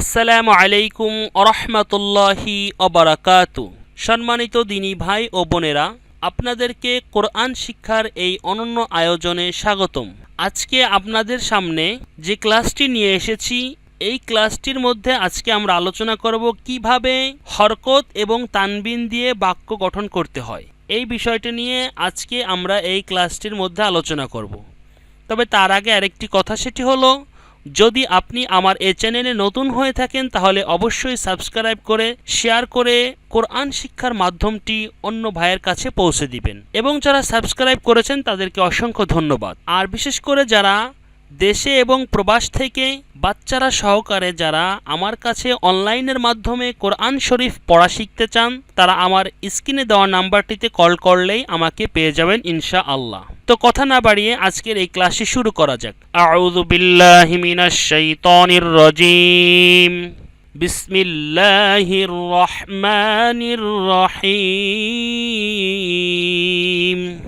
আসসালামু আলাইকুম আরহামতুল্লাহি অবরাকাতু সম্মানিত দিনী ভাই ও বোনেরা, আপনাদেরকে কোরআন শিক্ষার এই অনন্য আয়োজনে স্বাগতম। আজকে আপনাদের সামনে যে ক্লাসটি নিয়ে এসেছি, এই ক্লাসটির মধ্যে আজকে আমরা আলোচনা করব কীভাবে হরকত এবং তানবিন দিয়ে বাক্য গঠন করতে হয়। এই বিষয়টি নিয়ে আজকে আমরা এই ক্লাসটির মধ্যে আলোচনা করব। তবে তার আগে আরেকটি কথা, সেটি হলো যদি আপনি আমার এই চ্যানেলে নতুন হয়ে থাকেন, তাহলে অবশ্যই সাবস্ক্রাইব করে, শেয়ার করে কোরআন শিক্ষার মাধ্যমটি অন্য ভাইয়ের কাছে পৌঁছে দিবেন। এবং যারা সাবস্ক্রাইব করেছেন, তাদেরকে অসংখ্য ধন্যবাদ। আর বিশেষ করে যারা দেশে এবং প্রবাস থেকে বাচ্চারা সহকারে যারা আমার কাছে অনলাইনের মাধ্যমে কোরআন শরীফ পড়া শিখতে চান, তারা আমার স্ক্রিনে দেওয়া নাম্বারটিতে কল করলেই আমাকে পেয়ে যাবেন ইনশা আল্লাহ তো কথা না বাড়িয়ে আজকের এই ক্লাসটি শুরু করা যাক। আউযু বিল্লাহি মিনাশ শাইতানির রাজিম। বিসমিল্লাহির রহমানির রহিম।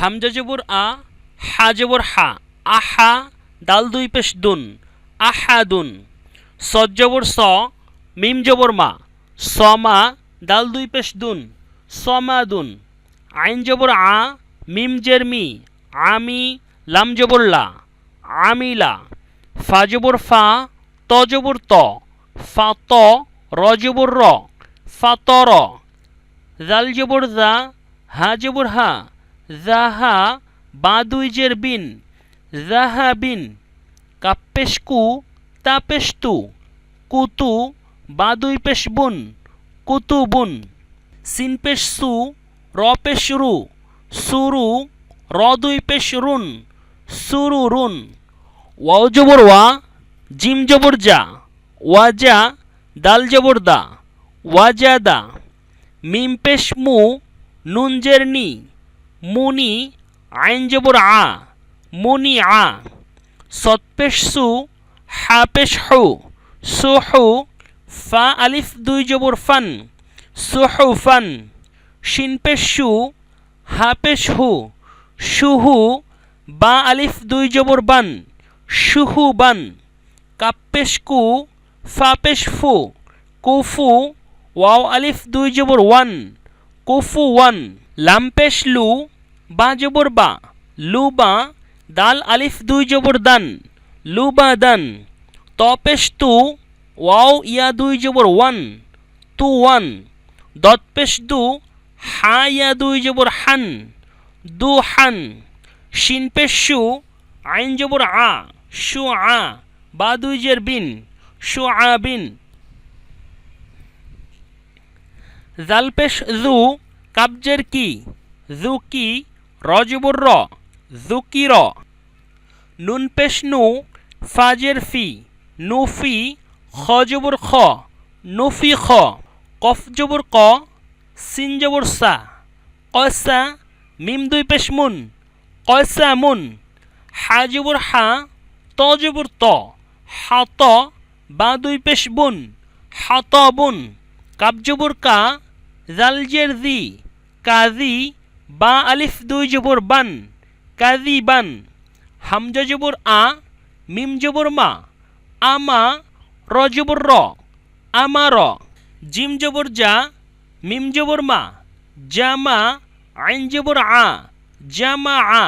হামজা জবর আ, হা জবর হা। আহা, দাল দুই পেশ দুন। আহাদুন সজ্জবর স, মিম জবর মা। সমা দাল দুই পেশ দুন। সমাদুন আইন জবর আ, মিম জের মি। আমি লাম জবর লা আমিলা ফা জবর ফা, ত জবর ত, ফা ত, র জবর র, ফা ত র, জাল জা, হা জবর হা জাহা বা দুই জের বিন কাপ্পেশকু তাপেশতু কুতু বা দুই পেশ বুন কুতুবুন সিন পেশ সু, র পেশ রু সুরু র দুই পেশ রুন সুরু রুন ওয়াও জবর ওয়া জিম জবর যা ওয়াজা দাল জবর দা ওয়াজাদা। মিম পেশ মু নুন জের নি মুনি আইন জবর আ মুনি আ সৎপেশ সু হা পেশ হু সুহু, ফা আলিফ দুই জবর ফান। সুহু ফান। শিন পেশ সু হা পেশ হু সুহু, বা আলিফ দুই জবর বান, সুহু বান, কাপ্পেশ কু ফা পেশ ফু, কুফু, ওয়াও আলিফ দুই জবর ওয়ান, কুফু ওয়ান, লাম্পেশ লু, বা জবর বা, লু বা, দাল আলিফ দুই জবর দান, লু বা দান, তপেশ তু, ওয়াও ইয়া দুই জবর ওয়ান, তু ওয়ান দৎপেশ দু, হা ইয়া দুই জবর হান দু হান শিন পেশ শু, আইন জবর আ, শু আ বা দুই জের বিন, শু আ বিন। জাল পেশ জু, কাবজের কি, জু কি রজবর র জুকি র। নুন পেশ নু, ফাজের ফি নুফি খ জবর খ নুফি খ, কফ জবর ক, সিন জবর সা কসা মিম দুই পেশ মুন কসা মুন হা জবর হা ত জবর ত, হাত, বা দুই পেশ বুন, হাত বুন কাব জবর কা, জালজের দি কাজি, বা আলিফ দুই জবর বান, কাজি বান, হামজা জবর আ, মিম জবর মা, আমা, র জবর র জিম জবর যা মিম জবর মা জামা আইন আ জামা আ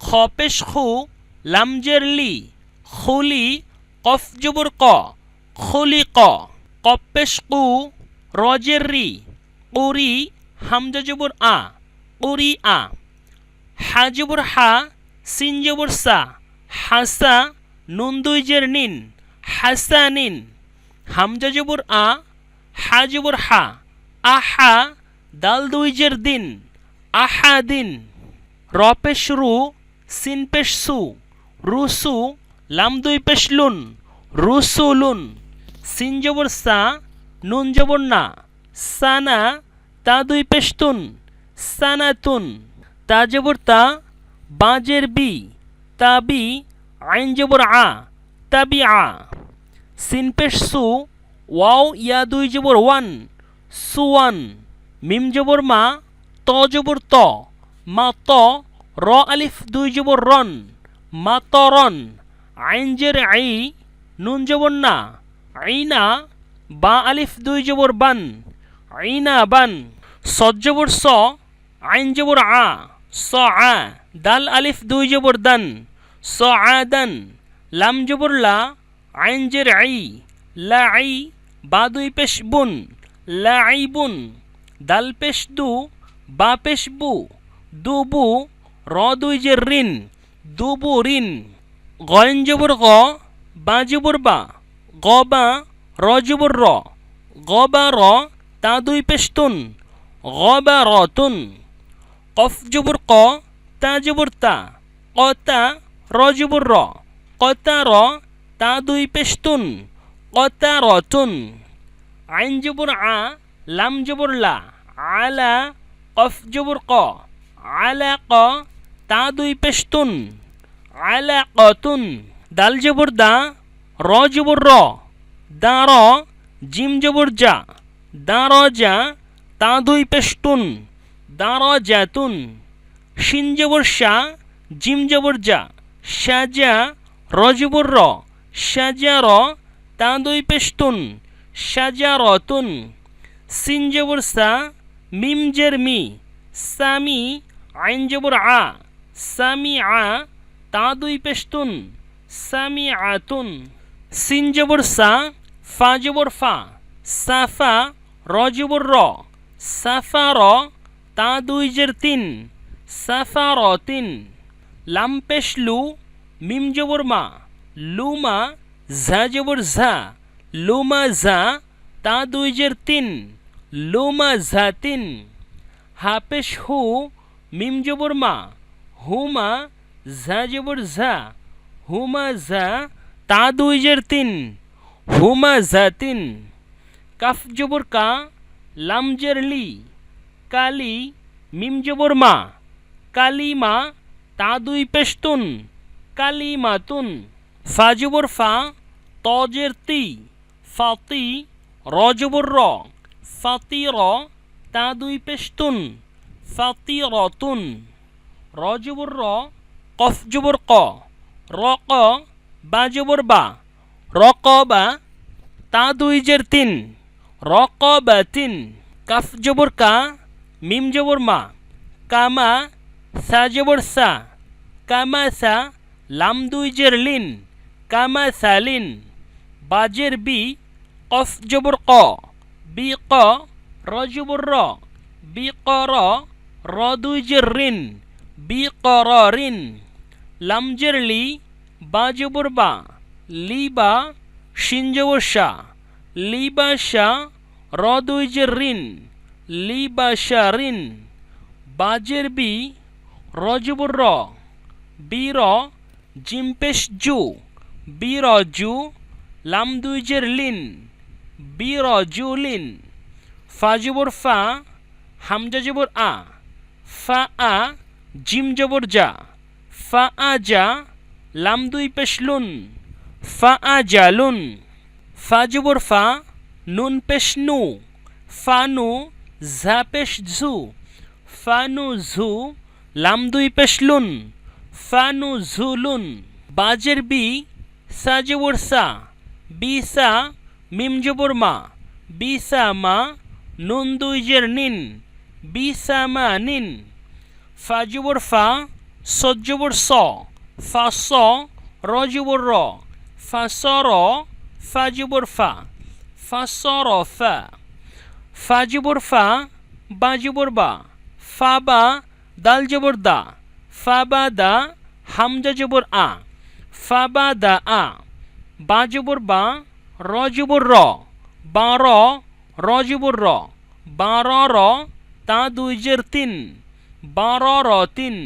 খপেশ খু লামজের লি খুলি কফ জবর ক খুলি ক কপেশ কু রজের রি উরি হামজা আ উরি আ হা জবর হা সিন জবর সা হাসা নুন দুই জের নিন হাসা নিন হামজা আ হা জবর হা আহা দাল দুই জের দিন আহা দিন রপেশ রু সিন পেশ সু রুসু লাম দুই পেশ লুন রুসুলুন সিন জবর সা নুন জবর না সানা তা দুই পেশ তুন সানাতুন তা জবর তা বাজের বি তাবি আইন জবর আ তাবি আ সিনপেশ সু ওয়াও ইয়া দুই জবর ওয়ান, সুওয়ান মিম জবর মা ত ত, মা ত, র আলিফ, দুই জবর রন, মা ত রন, আইন জের আই, নুন জবর না, আইনা, বা আলিফ, দুই জবর বান, আইনা, বান সজ্জবর স, আইন জবর আ, স, আ, দাল আলিফ, দুই জবর দান, স, আ, দান, লাম জবর লা, আইন জের আই, লা আই, বা দুই পেশ বুন, লা আই বুন, দাল পেশ দু বা পেশ বু র দুই জের রিন দু বু রিন গয়ন গ বা বা, গ বা র র। গ বা র, তা দুই পেশতুন গ বা র তুন। কফ ক, তা জবর তা। ক তা র জবর র। ক তা র, তা দুই পেশতুন ক তা র তুন। আইন আ লাম লা। আলা কফ ক আলা ক তা দুই পেশতুন আলা কতুন দাল জবর দা। র জবর র। দা র, জিম জবর যা দা র যা তা দুই পেশতুন দা র জাতুন। শিন জবর শা, জিম জবর যা সাজা র জবর র। সাজা র, তা দুই পেশতুন সাজা রতুন। সিন জবর সা মিম জের মি, সামি আইন জবর আ, সামি আ তা দুই পেশতুন সামি আতুন সিন জবর সা, ফা জবর ফা সাফা র জবর র সাফা র তা দুই জের তিন সাফা র তিন। লাম পেশ লু, মিম জবর মা লুমা ঝা জবর ঝা লুমা ঝা তা দুই জের তিন। লুমা ঝা তিন হা, মিম জবর মা, হুমা ঝা জবর ঝা হুমা ঝা তা দুই জের তিন, হুমা ঝা তিন, কাফ জবর কা, লাম জের লি, কালি, মিম জবর মা কালিমা তা দুই পেশতুন কালিমাতুন ফা জবর ফা তজের তি ফাতি র জবর র। ফাতি র তা দুই পেশতুন। ফাতি রতুন র, কফ জবর ক। র ক, বা জবর বা। র ক বা, তা দুই জের তিন। র ক বা তিন। কাফ জবর কা, মিম জবর মা। কামা, সা জবর সা। কামা সা, লাম দুই জের লিন। কামা সালিন বাজের বি কফ জবর ক। বি ক র জবর র বি ক র র রিন। বি ক র রিন লাম জের লি বা বা, লি বা শিন জবর শা। লি বা শা র দুই রিন। লি বা শা বাজের বি র র। বি জিম্পেশ জু। বি র জু লাম লিন। বি র জু লিন ফা জবর ফা হামজা জবর আ। ফা আ, জিম জবর যা ফা আ যা লাম দুই পেশ ফা আ যা লুন ফা, নুন পেশ নু, ঝা পেশ ঝু। ফা নু ঝু, লাম দুই পেশ লুন ফা নু ঝুলুন। বাজের বি, সা জবর সা। বি সা মিম জবর মা বি সা মা নুন দুই নিন বি সা মা নিন। ফা জবর ফা, সজ্জবর স, ফা স র জবর র, ফা স র ফা জবর ফা ফা স র ফা। ফাজবর ফা, বাজবর বা, ফা বা দাল দা, ফা বা দা হামজা আ, ফা বা দা আ। বা জবর বা র জবর র। বা র র। জবর র তা দুই জের তিন। বা র তিন।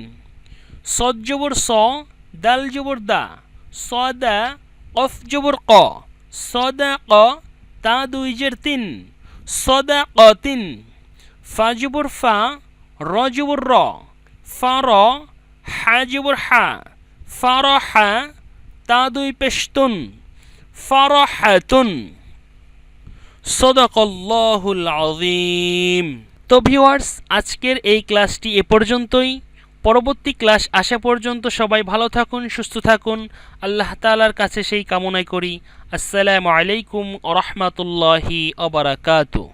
সদ জবর স দাল জবর দা। স দা কফ জবর ক। সদা ক তা দুই জের তিন। সদা ক তিন। ফা জবর ফা র জবর র। ফা র হা জবর হা। ফা র হা, তা দুই পেশতুন। ফা র হাতুন সদাকল্লাহুল আজিম তো ভিউয়ার্স, আজকের এই ক্লাসটি এ পর্যন্তই। পরবর্তী ক্লাস আসা পর্যন্ত সবাই ভালো থাকুন, সুস্থ থাকুন। আল্লাহ তালার কাছে সেই কামনাই করি। আসসালামু আলাইকুম আ রহমতুল্লাহি অবরাকাতু